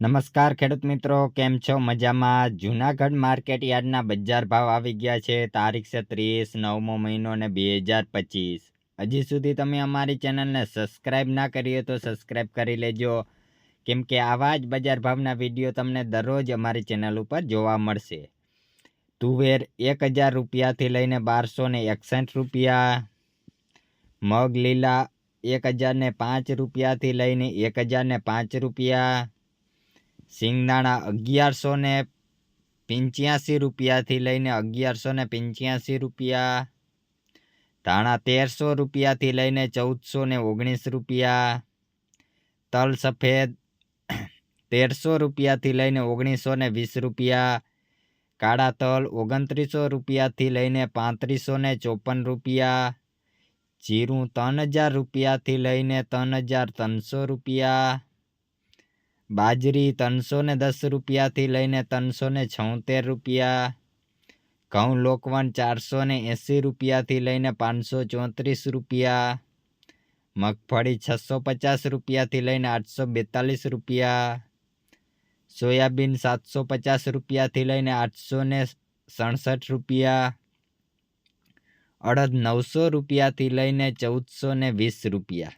નમસ્કાર ખેડૂત મિત્રો, કેમ છો? મજામાં? જૂનાગઢ માર્કેટ યાર્ડના બજાર ભાવ આવી ગયા છે. તારીખ છે ત્રીસ, નવમો મહિનો ને બે હજાર પચીસ. હજી સુધી તમે અમારી ચેનલને સબસ્ક્રાઈબ ના કરી હોય તો સબસ્ક્રાઈબ કરી લેજો. કેમ કે આવા જ બજાર ભાવના વીડિયો તમને દરરોજ અમારી ચેનલ ઉપર જોવા મળશે. તુવેર એક હજાર રૂપિયાથી લઈને બારસો ને એકસઠ રૂપિયા. મગ લીલા એક હજારને પાંચ રૂપિયાથી લઈને એક હજારને પાંચ રૂપિયા. સિંગદાણા અગિયારસો ને પંચ્યાસી રૂપિયાથી લઈને અગિયારસો ને પંચ્યાસી રૂપિયા. ધાણા તેરસો રૂપિયાથી લઈને ચૌદસો ને ઓગણીસ રૂપિયા. તલ સફેદ તેરસો રૂપિયાથી લઈને ઓગણીસો ને વીસ રૂપિયા. કાળા તલ ઓગણત્રીસો રૂપિયાથી લઈને પાંત્રીસો ને ચોપન રૂપિયા. જીરું ત્રણ હજાર રૂપિયાથી લઈને ત્રણ હજાર ત્રણસો રૂપિયા. બાજરી ત્રણસો ને દસ રૂપિયાથી લઈને ત્રણસો ને છોતેર રૂપિયા, ઘઉં લોકવન ચારસો ને એંસી રૂપિયાથી લઈને પાંચસો ચોત્રીસ રૂપિયા, મગફળી છસો પચાસ રૂપિયાથી લઈને આઠસો બેતાલીસ રૂપિયા, સોયાબીન સાતસો પચાસ રૂપિયાથી લઈને આઠસો ને સડસઠ રૂપિયા, અડદ નવસો રૂપિયાથી લઈને ચૌદસો ને વીસ રૂપિયા.